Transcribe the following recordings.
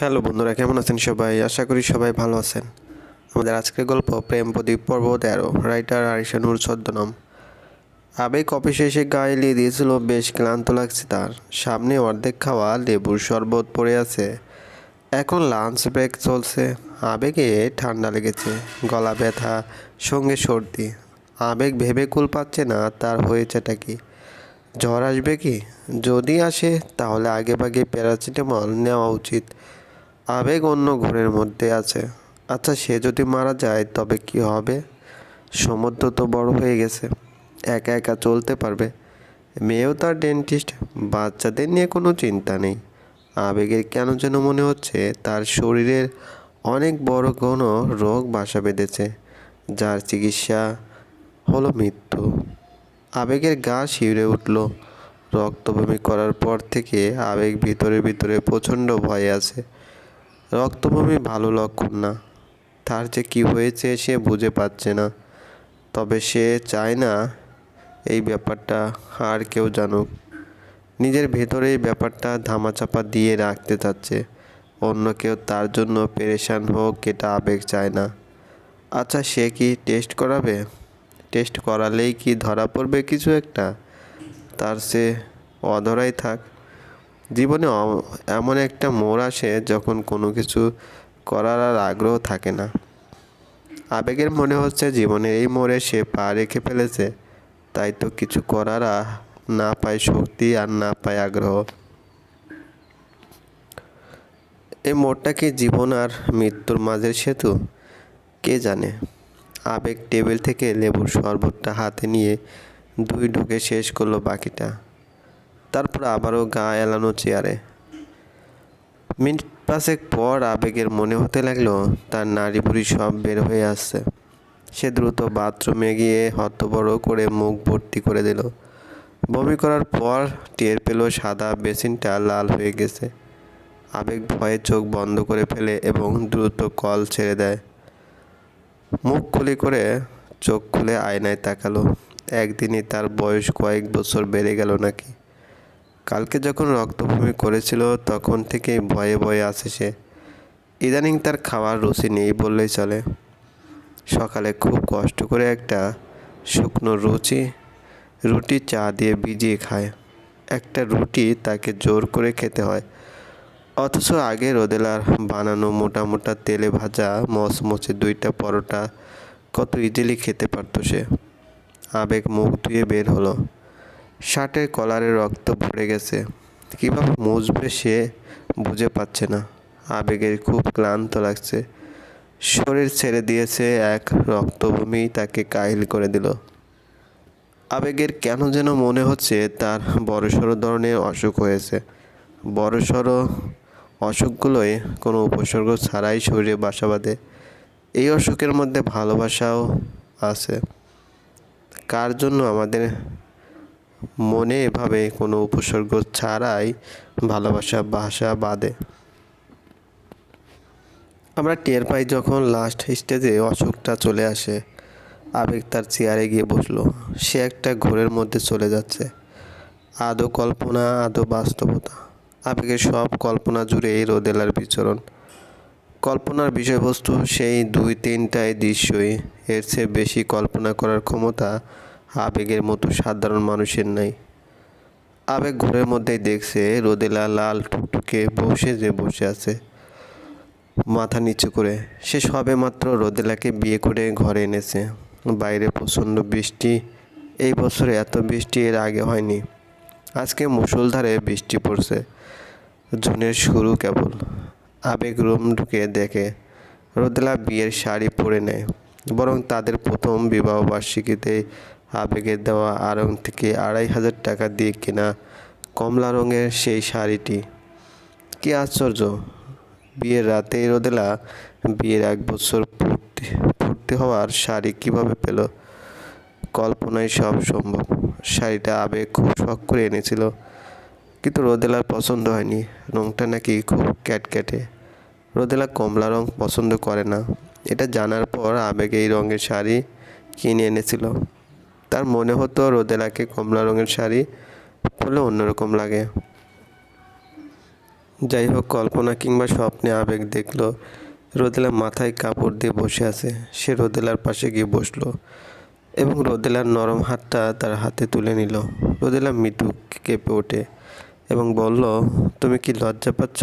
Hello বন্ধুরা, কেমন আছেন সবাই? আশা করি সবাই ভালো আছেন। আমাদের আজকের গল্প প্রেম প্রদীপ পর্ব তেরো, রাইটার আরিশানুর ছদ্মনাম। আবেগ অফিসে এসে গায়ে এলিয়ে দিয়েছিল, বেশ ক্লান্ত লাগছে তার। সামনে অর্ধেক খাওয়া লেবুর শরবত পড়ে আছে। এখন লাঞ্চ ব্রেক চলছে। আবেগে ঠান্ডা লেগেছে, গলা ব্যথা, সঙ্গে সর্দি। আবেগ ভেবে কুল পাচ্ছে না তার হয়েছেটা কি? জ্বর আসবে কি? যদি আসে, তাহলে আগে ভাগে প্যারাসিটামল নেওয়া উচিত। আবেগ অন্য ঘরের মধ্যে আছে। আচ্ছা সে যদি মারা যায়, তবে কি হবে? সমুদ্র তো বড় হয়ে গেছে, একা একা চলতে পারবে। মেয়েও তার ডেন্টিস্ট বাচ্চাদের নিয়ে কোনো চিন্তা নেই। আবেগের কেন যেন মনে হচ্ছে, তার শরীরের অনেক বড় কোনো রোগ বাসা বেঁধেছে, যার চিকিৎসা হলো মৃত্যু। আবেগের গা শিউরে উঠল। রক্তবমি করার পর থেকে আবেগ ভিতরে ভিতরে প্রচণ্ড ভয়ে আছে। রক্তবমি ভালো লক্ষণ না। তার যে কী হয়েছে সে বুঝে পাচ্ছে না। তবে সে চায় না এই ব্যাপারটা আর কেউ জানুক। নিজের ভেতরে এই ব্যাপারটা ধামাচাপা দিয়ে রাখতে চাচ্ছে। অন্য কেউ তার জন্য পেরেশান হোক এটা আবেগ চায় না। আচ্ছা সে কি টেস্ট করাবে? টেস্ট করালেই কি ধরা পড়বে কিছু একটা? তার সে অধরাই থাক। জীবনে এমন একটা মোড় আসে যখন কোনো কিছু করার আর আগ্রহ থাকে না। আবেগের মনে হচ্ছে জীবনের এই মোড়ে সে পা রেখে ফেলেছে, তাই তো কিছু করার না পায় শক্তি আর না পায় আগ্রহ। এই মোড়টা কি জীবন আর মৃত্যুর মাঝের সেতু? কে জানে? আবেগ টেবিল থেকে লেবুর শরবতটা হাতে নিয়ে দুই ঢুকে শেষ করল বাকিটা। তারপর আবারও গা এলানো চেয়ারে। মিনিট পাঁচেক পর আবেগের মনে হতে লাগল, তার নাড়ি বুড়ি সব বের হয়ে আসছে। সে দ্রুত বাথরুমে গিয়ে হতবড় করে মুখ ভর্তি করে দিল। বমি করার পর টের পেল সাদা বেসিনটা লাল হয়ে গেছে। আবেগ ভয়ে চোখ বন্ধ করে ফেলে এবং দ্রুত কল ছেড়ে দেয়। মুখ খুলি করে চোখ খুলে আয়নায় তাকালো। একদিনই তার বয়স কয়েক বছর বেড়ে গেল নাকি? কালকে যখন রক্তভূমি করেছিল, তখন থেকেই ভয়ে ভয়ে আসে সে। ইদানিং তার খাওয়ার রুচি নেই বললেই চলে। সকালে খুব কষ্ট করে একটা শুকনো রুচি, রুটি চা দিয়ে ভিজিয়ে খায়। একটা রুটি তাকে জোর করে খেতে হয়। অথচ আগে রোদেলার বানানো মোটা মোটা তেলে ভাজা মচমচে দুইটা পরোটা কত ইজিলি খেতে পারতো সে। আবেগ মুখ ধুয়ে বের হলো। শার্টের কলারে রক্ত ভরে গেছে। কীভাবে মুছবে সে বুঝে পাচ্ছে না। আবেগের খুব ক্লান্ত লাগছে। শরীর ছেড়ে দিয়েছে এক রক্তভূমি তাকে কাহিল করে দিল। আবেগের কেন যেন মনে হচ্ছে তার বড়সড় ধরনের অসুখ হয়েছে। বড়সড় অসুখগুলোই কোনো উপসর্গ ছাড়াই শরীরে বাসা বাঁধে। এই অসুখের মধ্যে ভালোবাসাও আছে। কার জন্য আমাদের মনে এভাবে কোনো উপসর্গ ছাড়াই ভালোবাসা বাসা বাঁধে আমরা টের পাই যখন লাস্ট স্টেজে অসুখটা চলে আসে। আবেগ তার চেয়ারে গিয়ে বসল। সে একটা ঘোরের মধ্যে চলে যাচ্ছে। আদৌ কল্পনা, আদৌ বাস্তবতা। আবেগের সব কল্পনা জুড়ে এই রোদেলার বিচরণ। কল্পনার বিষয়বস্তু সেই দুই তিনটায় দৃশ্যই। এর চেয়ে বেশি কল্পনা করার ক্ষমতা আবেগের মতো সাধারণ মানুষের নাই। আবেগ ঘরের মধ্যেই দেখছে রোদেলা লাল টুকটুকে বসে যে বসে আছে। মাথা নিচু করে। সে সবে মাত্র রোদেলাকে বিয়ে করে ঘরে এনেছে। বাইরে প্রচণ্ড বৃষ্টি। এই বছরে এত বৃষ্টি এর আগে হয়নি। আজকে মুষলধারে বৃষ্টি পড়ছে। জুনের শুরু কেবল। আবেগ রুম ঢুকে দেখে। রোদেলা বিয়ের শাড়ি পরে নেয়। বরং তাদের প্রথম বিবাহ বার্ষিকীতে আবেগের দেওয়া আড়ং থেকে আড়াই হাজার টাকা দিয়ে কেনা কমলা রঙের সেই শাড়িটি। কি আশ্চর্য! বিয়ের রাতে রোদেলা বিয়ের এক বছর পূর্তি পূর্তি হওয়ার শাড়ি কীভাবে পেল? কল্পনায় সব সম্ভব। শাড়িটা আবেগ খুব শখ করে এনেছিল, কিন্তু রোদেলার পছন্দ হয়নি। রঙটা নাকি খুব ক্যাটক্যাটে। রোদেলা কমলা রং পছন্দ করে না। এটা জানার পর আবেগ এই রঙের শাড়ি কিনে এনেছিল। তার মনে হতো রোদেলাকে কমলা রঙের শাড়ি পরলে অন্যরকম লাগে। যাই হোক, কল্পনা কিংবা স্বপ্নে আবেগ দেখল, রোদেলা মাথায় কাপড় দিয়ে বসে আছে। সে রোদেলার পাশে গিয়ে বসল এবং রোদেলার নরম হাতটা তার হাতে তুলে নিল। রোদেলা মৃদু কেঁপে ওঠে এবং বলল, তুমি কি লজ্জা পাচ্ছ?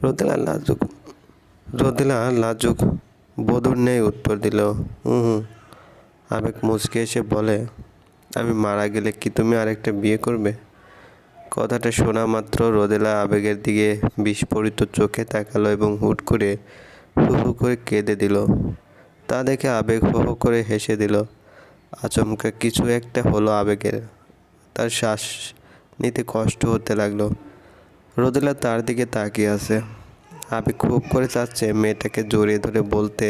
রোদেলা লাজুক রোদেলা লাজুক বধুর ন্যায় উত্তর দিল হুম হুম। আবেগ মুচকে এসে বলে, আমি মারা গেলে কি তুমি আরেকটা বিয়ে করবে? কথাটা শোনা মাত্র রোদেলা আবেগের দিকে বিস্ফোরিত চোখে তাকালো এবং হুট করে হু হু করে কেঁদে দিল। তা দেখে আবেগ হো হো করে হেসে দিল। আচমকা কিছু একটা হলো আবেগের। তার শ্বাস নিতে কষ্ট হতে লাগল। রোদেলা তার দিকে তাকিয়ে আছে। আবেগ খুব করে চাচ্ছে, মেয়েটাকে জড়িয়ে ধরে বলতে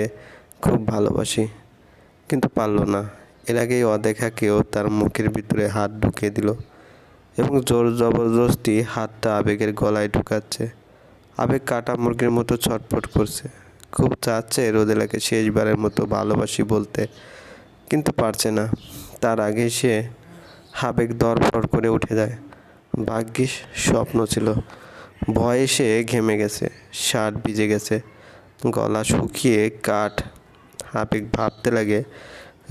খুব ভালোবাসি। কিন্তু পারল না। এর আগেই অদেখা কেউ তার মুখের ভিতরে হাত ঢুকিয়ে দিল এবং জোর জবরদস্তি হাতটা আবেগের গলায় ঢুকাচ্ছে। আবেগ কাটা মুরগির মতো ছটফট করছে। খুব চাচ্ছে রোদেলাকে শেষবারের মতো ভালোবাসি বলতে, কিন্তু পারছে না। তার আগে সে আবেগ দরফর করে উঠে যায়। ভাগ্যিস স্বপ্ন ছিল। ভয়ে সে ঘেমে গেছে, শার্ট ভিজে গেছে, গলা শুকিয়ে কাঠ আবেগ ভাবতে লাগে,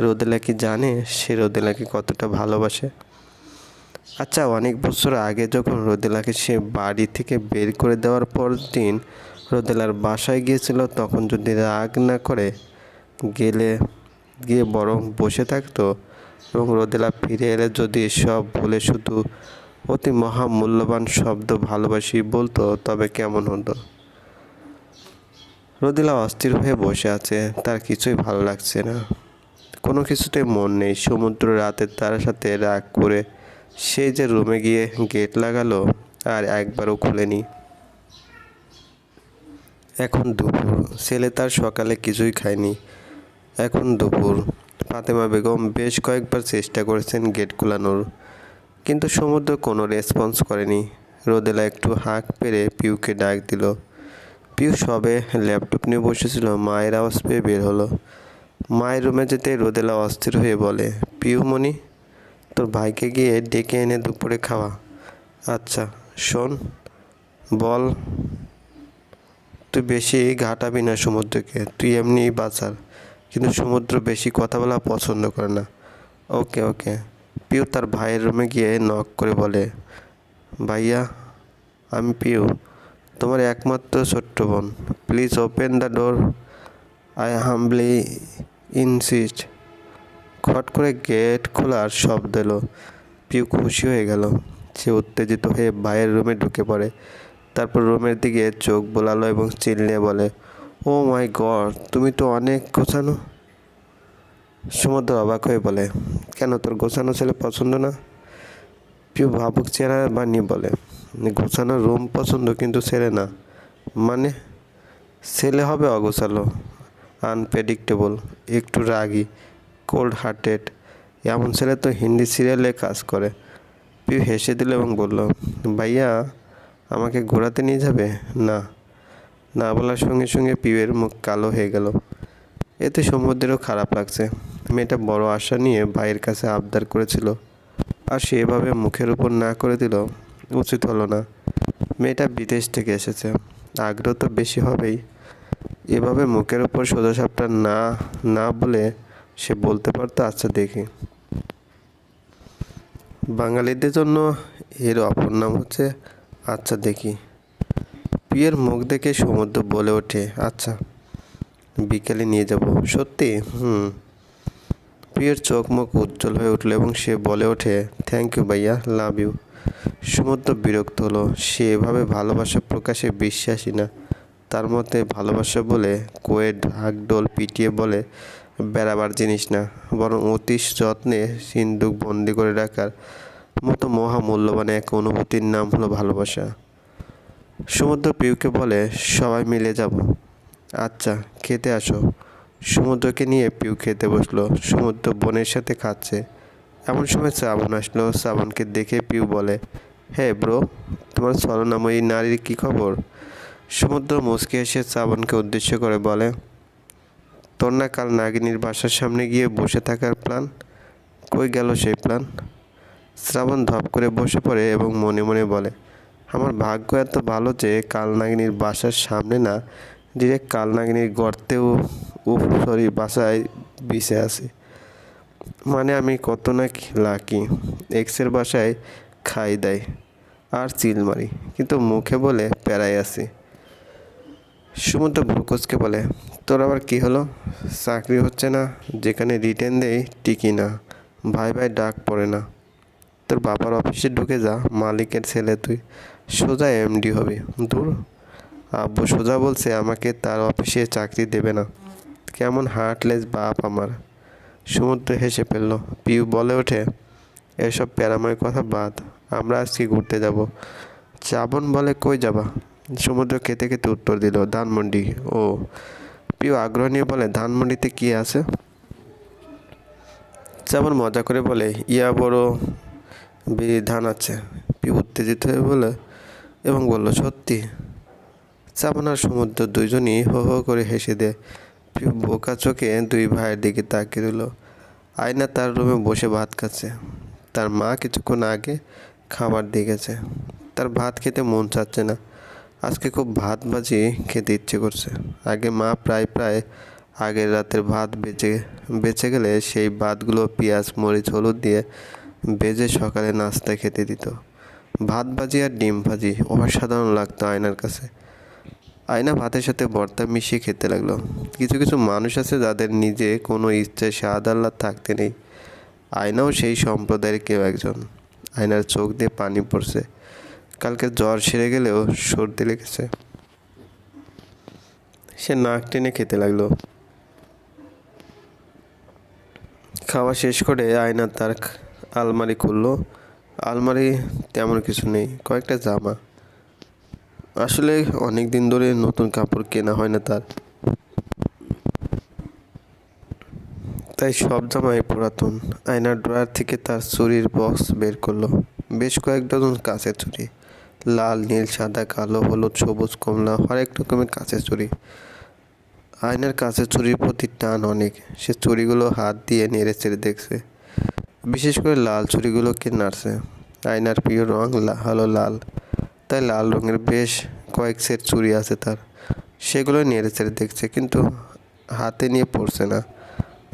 রোদেলা কি জানে? সে রোদেলাকে কতটা ভালোবাসে। আচ্ছা অনেক বছর আগে যখন রোদেলাকে সে বাড়ি থেকে বের করে দেওয়ার পর দিন রোদেলার বাসায় গিয়েছিল, তখন যদি রাগ না করে গেলে, গিয়ে বরং বসে থাকতো এবং রোদেলা ফিরে এলে যদি সব বলে শুধু অতি মহামূল্যবান শব্দ ভালোবাসি বলতো, তবে কেমন হতো? রোদেলা অস্থির হয়ে বসে আছে, তার কিছুই ভালো লাগছে না। কোনো কিছুতে মন নেই, সমুদ্র রাতে তার সাথে রাগ করে। সে যে রুমে গিয়ে গেট লাগালো, আর একবারও খুলেনি। এখন দুপুর, ছেলে তার সকালে কিছুই খায়নি। এখন দুপুর, ফাতেমা বেগম বেশ কয়েকবার চেষ্টা করেছেন গেট খোলানোর, কিন্তু সমুদ্র কোনো রেসপন্স করেনি। রোদেলা একটু হাঁক পেরে পিউকে ডাক দিল। পিউ সবে ল্যাপটপ নিয়ে বসেছিল মায়ের আওয়াজ পেয়ে বের হলো। মায়ের রুমে যেতে রোদেলা অস্থির হয়ে বলে পিউমণি তোর ভাইকে গিয়ে ডেকে এনে দুপুরে খাওয়া। আচ্ছা শোন, বল, তুই বেশি ঘাটাবি না সমুদ্রকে, তুই এমনিই বাঁচার। কিন্তু সমুদ্র বেশি কথা বলা পছন্দ করে না। ওকে ওকে। পিউ তার ভাইয়ের রুমে গিয়ে নক করে বলে, ভাইয়া, আমি পিউ। তোমার একমাত্র ছোট্ট বোন। Please open the door I humbly insist খট করে গেট খোলার শব্দ এলো। পিউ খুশি হয়ে গেল। সে উত্তেজিত হয়ে ভাইয়ের রুমে ঢুকে পড়ে। তারপর রুমের দিকে চোখ বোলালো এবং চিল্লিয়ে বলে ও মাই গড তুমি তো অনেক গোছানো। সমুদ্র অবাক হয়ে বলে, কেন তোর গোছানো ছেলে পছন্দ না? পিউ ভাবুক চেহারা বানিয়ে বলে গোছানো রুম পছন্দ, কিন্তু ছেলে না। মানে ছেলে হবে অগোছালো আনপ্রেডিক্টেবল একটু রাগী কোল্ড হার্টেড এমন ছেলে তো হিন্দি সিরিয়ালে কাজ করে। পিউ হেসে দিল এবং বলল, ভাইয়া, আমাকে ঘোরাতে নিয়ে যাবে? না। না বলার সঙ্গে সঙ্গে পিউয়ের মুখ কালো হয়ে গেল। এতে সমুদ্রেরও খারাপ লাগছে। মেয়েটা বড় আশা নিয়ে ভাইয়ের কাছে আবদার করেছিল। আর সে এভাবে মুখের উপর না করে দিল উচিত হলো না। মেয়েটা বিদেশ থেকে এসেছে। আগ্রহ তো বেশি হবেই। এভাবে মুখের উপর সোজাসাপটা না না বলে সে বলতে পারতো আচ্ছা দেখি। বাঙালিদের জন্য এর অপর নাম হচ্ছে আচ্ছা দেখি। পিয়ের মুখ দেখে সমুদ্র বলে ওঠে আচ্ছা বিকেলে নিয়ে যাব। সত্যি? হুম। পিয়ের চোখ মুখ উজ্জ্বল হয়ে উঠল এবং সে বলে ওঠে, থ্যাংক ইউ ভাইয়া, লাভ ইউ। সমুদ্র বিরক্ত হলো। সে এভাবে ভালোবাসা প্রকাশে বিশ্বাসী না। তার মতে, ভালোবাসা বলে কোয়ে ঢাকডোল পিটিয়ে বলে, বেড়াবার জিনিস না, বরং অতি যত্নে সিন্দুক বন্দি করে রাখার মতো মহামূল্যবান এক অনুভূতির নাম হলো ভালোবাসা। সমুদ্র পিউকে বলে, সবাই মিলে যাব। আচ্ছা খেতে আসো। সমুদ্রকে নিয়ে পিউ খেতে বসল। সমুদ্র বোনের সাথে খাচ্ছে। এমন সময় শ্রাবণ আসলো। শ্রাবণকে দেখে পিউ বলে, হে ব্রো, তোমার ছলনাময়ী নারীর কী খবর? সমুদ্র মুচকে এসে শ্রাবণকে উদ্দেশ্য করে বলে, তোর না কাল নাগিনীর বাসার সামনে গিয়ে বসে থাকার প্ল্যান? কই গেল সেই প্ল্যান? শ্রাবণ ধপ করে বসে পড়ে এবং মনে মনে বলে, আমার ভাগ্য এত ভালো যে কালনাগিনীর বাসার সামনে না ডিরেক্ট কালনাগিনীর গর্তেও, উফ সরি বাসায় বিছে আছে মানে আমি কত না লাকি। এক্সের বাসায় খাই দেয় আর চিল মারি, কিন্তু মুখে বলে প্যারাই আছি। সমুদ্র ভ্রুকোচকে বলে, তোর আবার কি হলো? চাকরি হচ্ছে না, যেখানে রিটেন দেই টিকি না, ভাই ভাই ডাক পড়ে না। তোর বাবার অফিসে ঢুকে যা, মালিকের ছেলে তুই, সোজা এমডি হবি, দূর। আব্বু সোজা বলছে, আমাকে তার অফিসে চাকরি দেবে না। কেমন হার্টলেস বাপ আমার। সমুদ্র হেসে ফেলল। পিউ বলে ওঠে, এসব প্যারাময় কথা বাদ, আমরা আজকে ঘুরতে যাব। চাবন বলে, কই যাবা? সমুদ্র খেতে খেতে উত্তর দিল, ধানমন্ডি। ও। পিউ আগ্রহ নিয়ে বলে, ধানমন্ডিতে কি আছে? চাবন মজা করে বলে, ইয়া বড় বিড়ি ধান আছে। পিউ উত্তেজিত হয়ে বলে, এবং বলল, সত্যি? চাবন আর সমুদ্র দুইজনই হো হো করে হেসে দেয়। বোকা চোখে দুই ভাইয়ের দিকে তাকিয়ে দিল আয়না তার রুমে বসে ভাত খাচ্ছে। তার মা কিছুক্ষণ আগে খাবার দিয়ে গেছে। তার ভাত খেতে মন চাচ্ছে না। আজকে খুব ভাত ভাজি খেতে ইচ্ছে করছে। আগে মা প্রায় প্রায় আগের রাতের ভাত বেঁচে বেঁচে গেলে সেই ভাতগুলো পেঁয়াজ, মরিচ, হলুদ দিয়ে বেজে সকালে নাস্তা খেতে দিত। ভাত ভাজি আর ডিম ভাজি অসাধারণ লাগতো আয়নার কাছে। আয়না ভাতের সাথে ভর্তা মিশিয়ে খেতে লাগল। কিছু কিছু মানুষ আছে যাদের নিজে কোনো ইচ্ছায় স্বাদ আল্লাহ থাকতে নেই। আয়নাও সেই সম্প্রদায়ের কেউ একজন। আয়নার চোখ দিয়ে পানি পড়ছে। কালকে জ্বর সেরে গেলেও সর্দি লেগেছে। সে নাক টেনে খেতে লাগল। খাওয়া শেষ করে আয়না তার আলমারি খুললো। আলমারি তেমন কিছু নেই, কয়েকটা জামা। আসলে অনেক দিন ধরে নতুন কাপড় কেনা হয় না তার। তাই সব জামাই পুরাতন। আয়নার ড্রয়ার থেকে তার চুরির বক্স বের করল। বেশ কয়েক ডজন কাঁচের চুরি। লাল, নীল, সাদা, কালো, হলুদ, সবুজ, কমলা, হরেক রকমের কাঁচের চুরি। আয়নার কাঁচের চুরির প্রতি টান অনেক। সে চুরিগুলো হাত দিয়ে নেড়ে চেড়ে দেখছে। বিশেষ করে লাল চুরিগুলোকে নাড়ছে? আয়নার প্রিয় রং হলো লাল। তাই লাল রঙের বেশ কয়েক সেট চুড়ি আছে তার। সেগুলো নেড়ে চেড়ে দেখছে, কিন্তু হাতে নিয়ে পড়ছে না।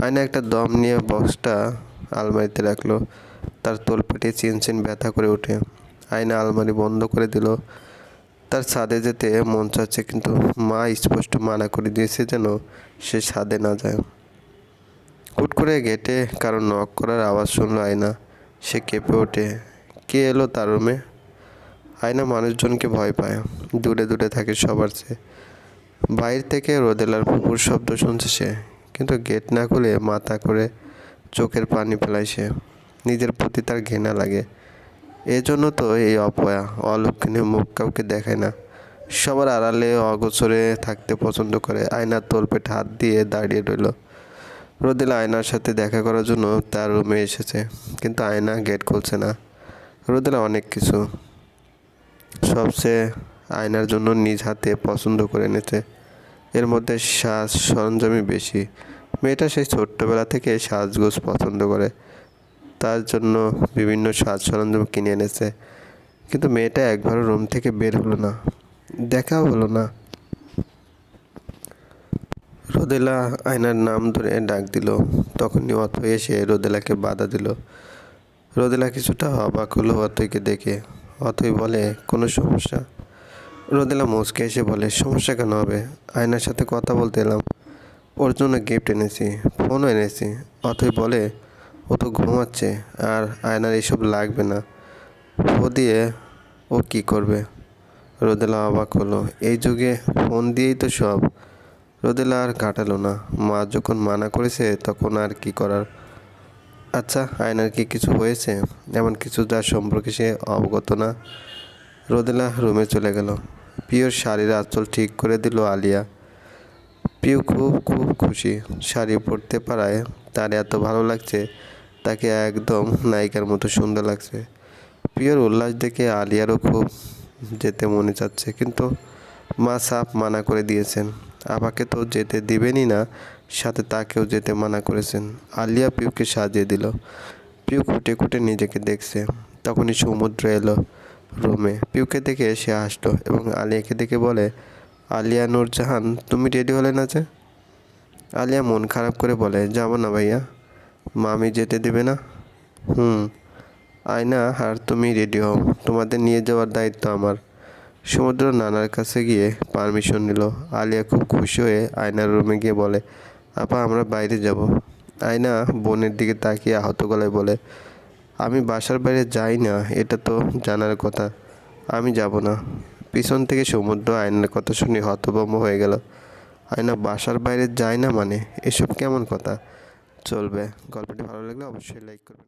আয়না একটা দম নিয়ে বক্সটা আলমারিতে রাখল। তার তোলপেটে চেন চেন ব্যথা করে ওঠে। আয়না আলমারি বন্ধ করে দিল। তার ছাদে যেতে মন চাচ্ছে, কিন্তু মা স্পষ্ট মানা করে দিয়েছে যেন সে ছাদে না যায়। হুট করে গেটে কারও নক করার আওয়াজ শুনলো আয়না। সে কেঁপে ওঠে। কে এলো তার রুমে আয়না মানুষজনকে ভয় পায়। দূরে দূরে থাকে সবার চেয়ে। বাইরে থেকে রোদেলার পুকুর শব্দ শুনছে সে, কিন্তু গেট না খুলে মাথা করে চোখের পানি ফেলায় সে। নিজের প্রতি তার ঘৃণা লাগে। এজন্য তো এই অপয়া, অলক্ষণে মুখ কাউকে দেখায় না। সবার আড়ালে অগোচরে থাকতে পছন্দ করে। আয়নার তোলপেট হাত দিয়ে দাঁড়িয়ে রইল। রোদেলা আয়নার সাথে দেখা করার জন্য তার রুমে এসেছে, কিন্তু আয়না গেট খুলছে না। রোদেলা অনেক কিছু সবচেয়ে আয়নার জন্য নিজ হাতে পছন্দ করে এনেছে এর মধ্যে সাজ সরঞ্জামই বেশি। মেয়েটা সেই ছোট্টবেলা থেকে সাজগোজ পছন্দ করে। তার জন্য বিভিন্ন সাজ সরঞ্জাম কিনে এনেছে। কিন্তু মেয়েটা একবারও রুম থেকে বের হলো না। দেখাও হলো না। রোদেলা আয়নার নাম ধরে ডাক দিল। তখনই অথই এসে রোদেলাকে বাধা দিল। রোদেলা কিছুটা অবাক হলো অথইকে দেখে। অথই বলে, কোনো সমস্যা। রোদেলা মুচকে এসে বলে, সমস্যা কেন হবে? আয়নার সাথে কথা বলতে এলাম। ওর জন্য গিফট এনেছি ফোনও এনেছি। অথই বলে, ও তো ঘুমাচ্ছে, আর আয়নার এসব লাগবে না। ও দিয়ে ও কি করবে? রোদেলা অবাক হলো। এই যুগে ফোন দিয়েই তো সব। রোদেলা আর কাটালো না। মা যখন মানা করেছে, তখন আর কি করার? আচ্ছা আয়নার কি কিছু হয়েছে? এমন কিছু যার সম্পর্কে সে অবগত না। রোদেলা রুমে চলে গেল। প্রিয়র শাড়ির আঁচল ঠিক করে দিল আলিয়া। প্রিয় খুব খুব খুশি। শাড়ি পরতে পারায় তার এত ভালো লাগছে, তাকে একদম নায়িকার মতো সুন্দর লাগছে। প্রিয়র উল্লাস দেখে আলিয়ারও খুব যেতে মনে চাচ্ছে, কিন্তু মা সাপ মানা করে দিয়েছেন। আপাকে তো যেতে দিবেনই না সাথে তাকেও যেতে মানা করেছেন। আলিয়া পিউকে সাজিয়ে দিল। পিউ খুঁটে খুঁটে নিজেকে দেখছে। তখনই সমুদ্র এলো রুমে। পিউকে দেখে সে হাসলো এবং আলিয়াকে দেখে বলে, আলিয়া নূরজাহান, তুমি রেডি হলে না যে? আলিয়া মন খারাপ করে বলে, যাব না ভাইয়া। মামি যেতে দেবে না? হুম। আয়না, আর তুমি রেডি হও। তোমাদের নিয়ে যাওয়ার দায়িত্ব আমার। সমুদ্র নানার কাছে গিয়ে পারমিশন নিল। আলিয়া খুব খুশি হয়ে আয়নার রুমে গিয়ে বলে আপা, আমরা বাইরে যাব। আয়না বোনের দিকে তাকিয়ে আহত গলায় বলে, আমি বাসার বাইরে যাই না, এটা তো জানার কথা। আমি যাব না। পিছন থেকে সমুদ্র আয়নার কথা শুনে হতভম্ব হয়ে গেল। আয়না, বাসার বাইরে যায় না মানে? এসব কেমন কথা? চলবে। গল্পটি ভালো লাগলে অবশ্যই লাইক করবেন।